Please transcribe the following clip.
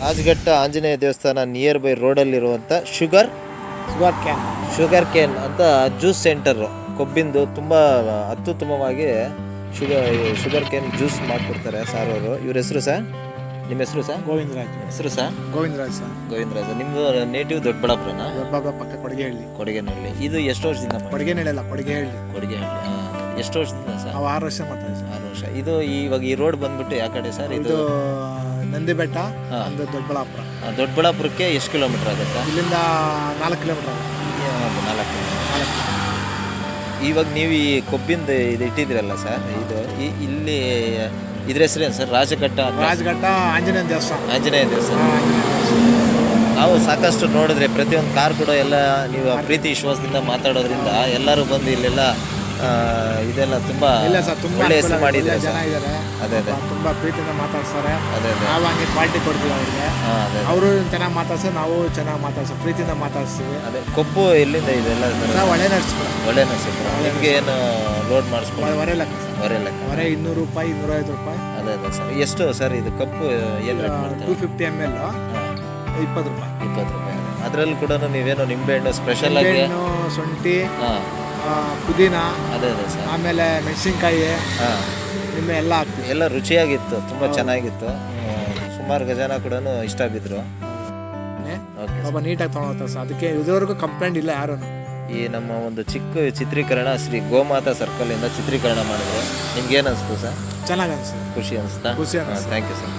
ರಾಜಘಟ್ಟ ಆಂಜನೇಯ ದೇವಸ್ಥಾನ near by ರೋಡಲ್ಲಿರುವಂಥ sugar sugar cane sugar cane ಅಂತ juice centre ಕೊಬ್ಬಿಂದು ತುಂಬ ಅತ್ಯುತ್ತಮವಾಗಿ ಶುಗರ್ ಶುಗರ್ ಕೇನ್ ಜ್ಯೂಸ್ ಮಾಡ್ಕೊಡ್ತಾರೆ ಸರ್ ಅವರು. ಇವ್ರ ಹೆಸರು ಸರ್ ನಿಮ್ಮ ಹೆಸರು ಸರ್ ಗೋವಿಂದರಾಜ್. ಹೆಸರು ಸರ್ ಗೋವಿಂದರಾಜ್ ಸರ್ ಗೋವಿಂದರಾಜ್ ನಿಮ್ಮದು ನೇಟಿವ್ ದೊಡ್ಡಬಳ್ಳಾಪುರನ? ದೊಡ್ಡಬಳ್ಳಾಪುರ ಪಕ್ಕ ಕೊಡಗೆಹಳ್ಳಿ. ಕೊಡಗೇನಹಳ್ಳಿ ಇದು ಎಷ್ಟು ವರ್ಷದಿಂದ ಕೊಡಗೆನಹಳ್ಳಿ ಅಲ್ಲ ಹೇಳಿ ಕೊಡಗೆ ಹೇಳಿ ಎಷ್ಟು ವರ್ಷದಿಂದ ಸರ್ ನಾವು ಆರು ವರ್ಷ ಮಾಡ್ತಾ ಸರ್ ಆರು ವರ್ಷ. ಇದು ಇವಾಗ ಈ ರೋಡ್ ಬಂದ್ಬಿಟ್ಟು ಯಾಕಡೆ ಸರ್ ಇದು ನಂದಿ ಬೆಟ್ಟ. ಒಂದು ದೊಡ್ಡಬಳ್ಳಾಪುರ. ದೊಡ್ಡಬಳ್ಳಾಪುರಕ್ಕೆ ಎಷ್ಟು ಕಿಲೋಮೀಟರ್ ಆಗುತ್ತೆ? ಇಲ್ಲಿಂದ ನಾಲ್ಕು ಕಿಲೋಮೀಟರ್ ನಾಲ್ಕು ಇವಾಗ ನೀವು ಈ ಕೊಬ್ಬಿಂದ ಇದು ಇಟ್ಟಿದ್ದೀರಲ್ಲ ಸರ್ ಇದು ಇಲ್ಲಿ ಇದ್ರ ಹೆಸರೇನು ಸರ್? ರಾಜಘಟ್ಟ ರಾಜಘಟ್ಟ ಆಂಜನೇಯ ದೇವಸ್ಥಾನ. ಆಂಜನೇಯ ದೇವಸ್ಥಾನ. ನಾವು ಸಾಕಷ್ಟು ನೋಡಿದ್ರೆ ಪ್ರತಿಯೊಂದು ಕಾರ್ ಕೂಡ ಎಲ್ಲ ನೀವು ಪ್ರೀತಿ ವಿಶ್ವಾಸದಿಂದ ಮಾತಾಡೋದ್ರಿಂದ ಎಲ್ಲರೂ ಬಂದು ಇಲ್ಲೆಲ್ಲ ಇದೆಲ್ಲ ತುಂಬಾ ಇಲ್ಲ ಸರ್ ತುಂಬಾ ಒಳ್ಳೆ ಹೆಸರು ಜನ ಸರ್. ಇದ್ದಾರೆ. ಅದೇ ಅದೇ. ತುಂಬಾ ಪ್ರೀತಿಯಿಂದ ಮಾತಾಡ್ತಾರೆ. ಅದೇ ಅದೇ. ನಾವು ಹಂಗೆ ಕ್ವಾಲಿಟಿ ಕೊಡ್ತೀವಿ ಅವ್ರಿಗೆ. ಹಾಂ ಅದೇ ಅವರು ಚೆನ್ನಾಗಿ ಮಾತಾಡ್ಸಿ ನಾವು ಚೆನ್ನಾಗಿ ಮಾತಾಡ್ಸಿ ಪ್ರೀತಿಯಿಂದ ಮಾತಾಡ್ಸ್ತೀವಿ. ಅದೇ ಕೊಪ್ಪು ಎಲ್ಲಿಂದ ಇದೆಲ್ಲ ನಾವು ಒಳ್ಳೆ ನಡ್ಸ್ಬಿಡ ಒಳ್ಳೆ ನರಸೀಪುರ ನಿಮಗೆ ಏನು ಲೋಡ್ ಮಾಡಿಸ್ಕೊಂಡು ಹೊರೆ ಲೆಕ್ಕ ಸರ್. ಬರೀ ಲೆಕ್ಕ. ಹೊರೆ ಇನ್ನೂರು ರೂಪಾಯಿ ಇನ್ನೂರೈವತ್ತು ರೂಪಾಯಿ. ಅದೇ ಅದೇ ಸರ್. ಎಷ್ಟು ಸರ್ ಇದು ಕಪ್ಪು ಏನು ರೇಟ್ ಮಾಡ್ತಾರೆ? ಟೂ ಫಿಫ್ಟಿ ಎಂ ಎಲ್ ಇಪ್ಪತ್ತು ರೂಪಾಯಿ. ಇಪ್ಪತ್ತು ರೂಪಾಯಿ. ಅದರಲ್ಲಿ ಕೂಡ ನೀವೇನು ನಿಂಬೆಹಣ್ಣು ಸ್ಪೆಷಲ್ ಆಗಿ ಹಣ್ಣು ಶುಂಠಿ. ಹಾಂ. ಪುದೀನ ಅದೇ ಅದೇ ಸರ್. ಆಮೇಲೆ ಮೆಣಸಿನ್ಕಾಯಿ ಹಾಂ. ನಿಮ್ಮ ಎಲ್ಲ ಹಾಕ್ತೀವಿ ಎಲ್ಲ ರುಚಿಯಾಗಿತ್ತು ತುಂಬ ಚೆನ್ನಾಗಿತ್ತು. ಸುಮಾರು ಜನ ಕೂಡ ಇಷ್ಟ ಬಿದ್ದರು ಓಕೆ ಪಾಪ ನೀಟಾಗಿ ತೊಗೊಳತ್ತ ಸರ್ ಅದಕ್ಕೆ ಇದುವರೆಗೂ ಕಂಪ್ಲೇಂಟ್ ಇಲ್ಲ ಯಾರು ಈ ನಮ್ಮ ಒಂದು ಚಿಕ್ಕ ಚಿತ್ರೀಕರಣ ಶ್ರೀ ಗೋಮಾತಾ ಸರ್ಕಲ್ ಇಂದ ಚಿತ್ರೀಕರಣ ಮಾಡಿದ್ರು. ನಿಮ್ಗೆ ಏನು ಅನಿಸ್ತು ಸರ್ ಚೆನ್ನಾಗಿ ಅನಿಸ್ತು. ಖುಷಿ ಅನಿಸ್ತಾ? ಖುಷಿ ಅನ್ಸ್ತು. Thank you sir